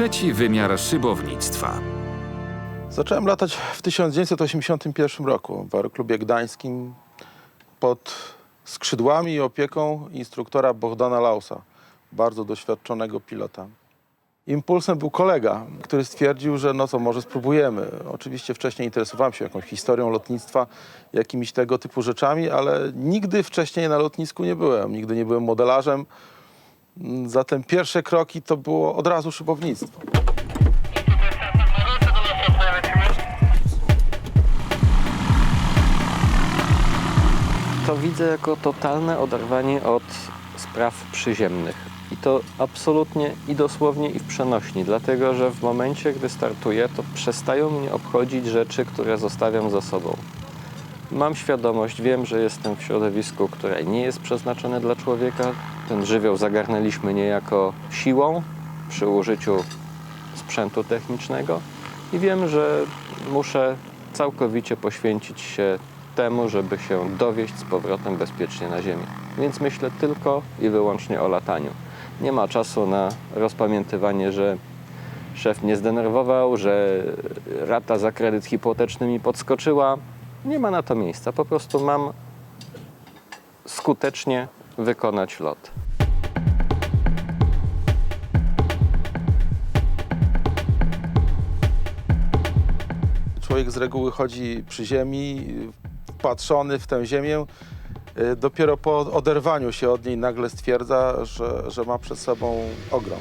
trzeci wymiar szybownictwa. Zacząłem latać w 1981 roku w Aeroklubie Gdańskim pod skrzydłami i opieką instruktora Bohdana Lausa, bardzo doświadczonego pilota. Impulsem był kolega, który stwierdził, że no co, może spróbujemy. Oczywiście wcześniej interesowałem się jakąś historią lotnictwa, jakimiś tego typu rzeczami, ale nigdy wcześniej na lotnisku nie byłem, nigdy nie byłem modelarzem. Zatem pierwsze kroki to było od razu szybownictwo. To widzę jako totalne oderwanie od spraw przyziemnych. I to absolutnie i dosłownie i w przenośni, dlatego że w momencie, gdy startuję, to przestają mnie obchodzić rzeczy, które zostawiam za sobą. Mam świadomość, wiem, że jestem w środowisku, które nie jest przeznaczone dla człowieka. Ten żywioł zagarnęliśmy niejako siłą przy użyciu sprzętu technicznego i wiem, że muszę całkowicie poświęcić się temu, żeby się dowieść z powrotem bezpiecznie na Ziemię. Więc myślę tylko i wyłącznie o lataniu. Nie ma czasu na rozpamiętywanie, że szef mnie zdenerwował, że rata za kredyt hipoteczny mi podskoczyła. Nie ma na to miejsca. Po prostu mam skutecznie wykonać lot. Człowiek z reguły chodzi przy ziemi, wpatrzony w tę ziemię. Y, Dopiero po oderwaniu się od niej nagle stwierdza, że, że ma przed sobą ogrom.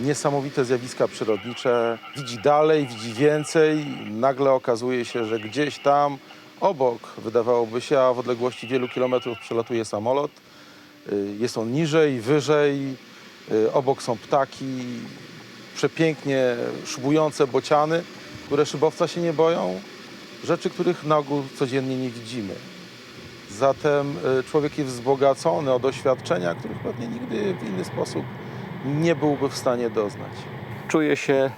Niesamowite zjawiska przyrodnicze. Widzi dalej, widzi więcej. Nagle okazuje się, że gdzieś tam obok, wydawałoby się, a w odległości wielu kilometrów przelatuje samolot. Y, Jest on niżej, wyżej. Y, Obok są ptaki, przepięknie szybujące bociany, które szybowca się nie boją. Rzeczy, których na ogół codziennie nie widzimy. Zatem y, człowiek jest wzbogacony o doświadczenia, których pewnie nigdy w inny sposób nie byłby w stanie doznać. Czuję się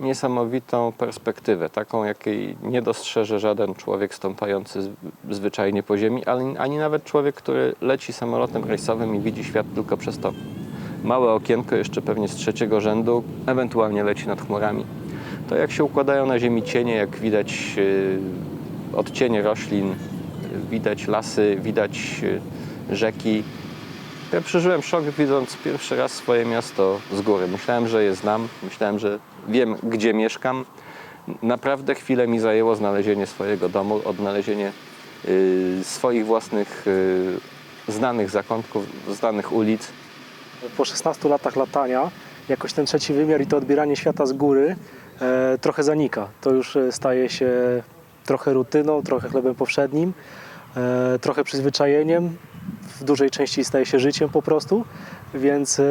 niesamowitą perspektywę, taką jakiej nie dostrzeże żaden człowiek stąpający zwyczajnie po ziemi, ale ani nawet człowiek, który leci samolotem rejsowym i widzi świat tylko przez to małe okienko, jeszcze pewnie z trzeciego rzędu, ewentualnie leci nad chmurami. To jak się układają na ziemi cienie, jak widać yy, odcienie roślin, widać lasy, widać yy, rzeki, ja przeżyłem szok widząc pierwszy raz swoje miasto z góry. Myślałem, że je znam, myślałem, że wiem, gdzie mieszkam. Naprawdę chwilę mi zajęło znalezienie swojego domu, odnalezienie y, swoich własnych y, znanych zakątków, znanych ulic. Po 16 latach latania jakoś ten trzeci wymiar i to odbieranie świata z góry e, trochę zanika. To już e, staje się trochę rutyną, trochę chlebem powszednim, e, trochę przyzwyczajeniem. W dużej części staje się życiem po prostu, więc e,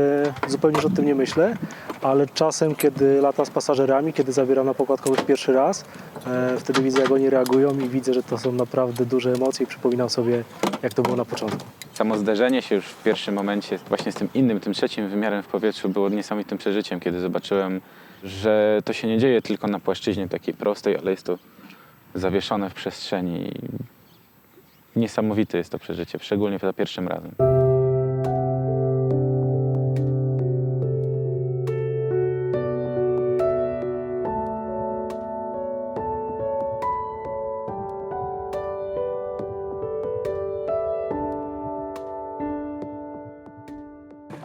zupełnie już o tym nie myślę. Ale czasem, kiedy latam z pasażerami, kiedy zabieram na pokład kogoś pierwszy raz, e, wtedy widzę, jak oni reagują i widzę, że to są naprawdę duże emocje i przypominam sobie, jak to było na początku. Samo zderzenie się już w pierwszym momencie właśnie z tym innym, tym trzecim wymiarem w powietrzu było niesamowitym przeżyciem, kiedy zobaczyłem, że to się nie dzieje tylko na płaszczyźnie takiej prostej, ale jest to zawieszone w przestrzeni. Niesamowite jest to przeżycie, szczególnie za pierwszym razem.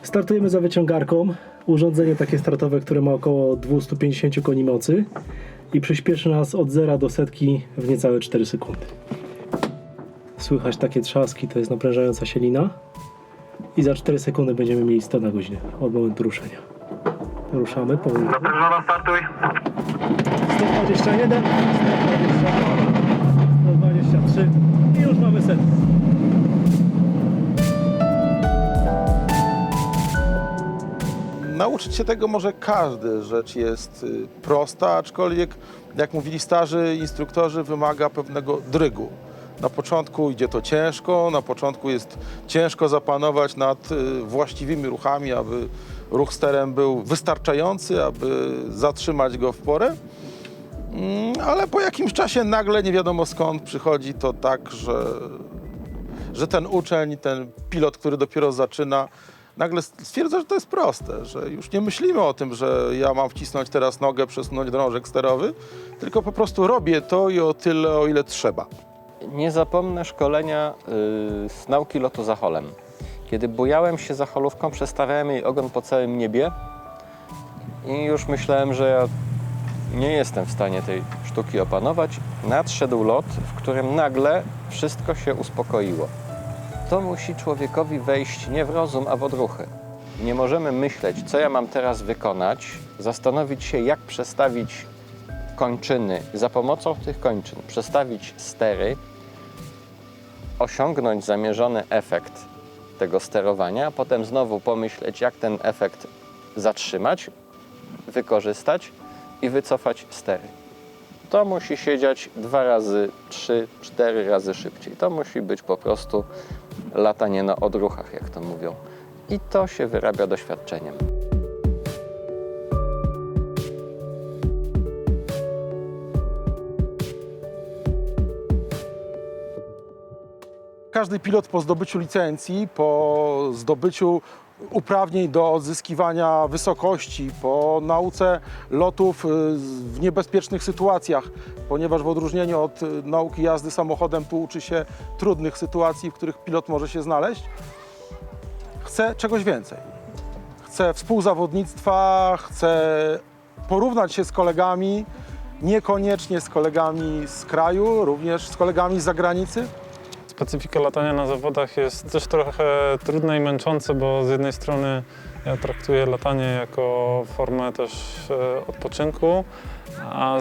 Startujemy za wyciągarką. Urządzenie takie startowe, które ma około 250 koni mocy i przyspieszy nas od 0 do setki w niecałe 4 sekundy. Słychać takie trzaski, to jest naprężająca się lina. I za 4 sekundy będziemy mieli 100 na godzinę od momentu ruszenia. Ruszamy powoli. 121, 122, 123 i już mamy setkę. Nauczyć się tego może każdy. Rzecz jest y, prosta, aczkolwiek, jak mówili starzy instruktorzy, wymaga pewnego drygu. Na początku idzie to ciężko, na początku jest ciężko zapanować nad y, właściwymi ruchami, aby ruch sterem był wystarczający, aby zatrzymać go w porę. Mm, Ale po jakimś czasie nagle nie wiadomo skąd przychodzi to tak, że, że ten uczeń, ten pilot, który dopiero zaczyna, nagle stwierdza, że to jest proste, że już nie myślimy o tym, że ja mam wcisnąć teraz nogę, przesunąć drążek sterowy, tylko po prostu robię to i o tyle, o ile trzeba. Nie zapomnę szkolenia y, z nauki lotu za holem. Kiedy bujałem się za holówką, przestawiałem jej ogon po całym niebie i już myślałem, że ja nie jestem w stanie tej sztuki opanować. Nadszedł lot, w którym nagle wszystko się uspokoiło. To musi człowiekowi wejść nie w rozum, a w odruchy. Nie możemy myśleć, co ja mam teraz wykonać, zastanowić się, jak przestawić kończyny, za pomocą tych kończyn przestawić stery, osiągnąć zamierzony efekt tego sterowania, potem znowu pomyśleć, jak ten efekt zatrzymać, wykorzystać i wycofać stery. To musi siedzieć dwa razy, trzy, cztery razy szybciej. To musi być po prostu latanie na odruchach, jak to mówią. I to się wyrabia doświadczeniem. Każdy pilot po zdobyciu licencji, po zdobyciu uprawnień do odzyskiwania wysokości, po nauce lotów y, w niebezpiecznych sytuacjach, ponieważ w odróżnieniu od y, nauki jazdy samochodem tu uczy się trudnych sytuacji, w których pilot może się znaleźć, chce czegoś więcej. Chce współzawodnictwa, chce porównać się z kolegami, niekoniecznie z kolegami z kraju, również z kolegami z zagranicy. Specyfika latania na zawodach jest też trochę trudne i męczące, bo z jednej strony ja traktuję latanie jako formę też e, odpoczynku, a,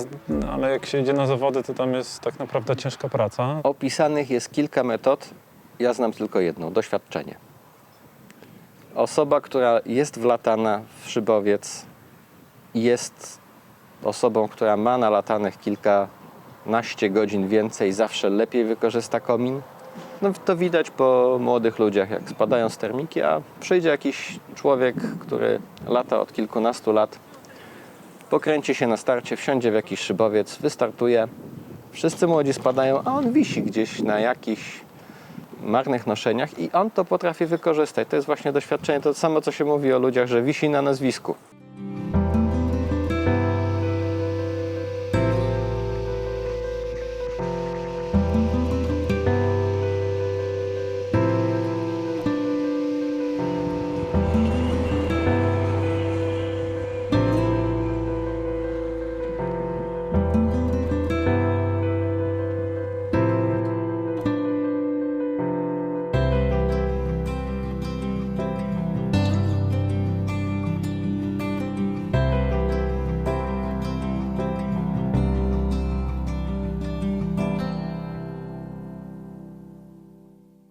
ale jak się idzie na zawody, to tam jest tak naprawdę ciężka praca. Opisanych jest kilka metod, ja znam tylko jedną doświadczenie. Osoba, która jest wlatana w szybowiec, jest osobą, która ma nalatanych kilkanaście godzin więcej, zawsze lepiej wykorzysta komin. No, to widać po młodych ludziach, jak spadają z termiki, a przyjdzie jakiś człowiek, który lata od kilkunastu lat, pokręci się na starcie, wsiądzie w jakiś szybowiec, wystartuje. Wszyscy młodzi spadają, a on wisi gdzieś na jakichś marnych noszeniach i on to potrafi wykorzystać. To jest właśnie doświadczenie, to samo co się mówi o ludziach, że wisi na nazwisku.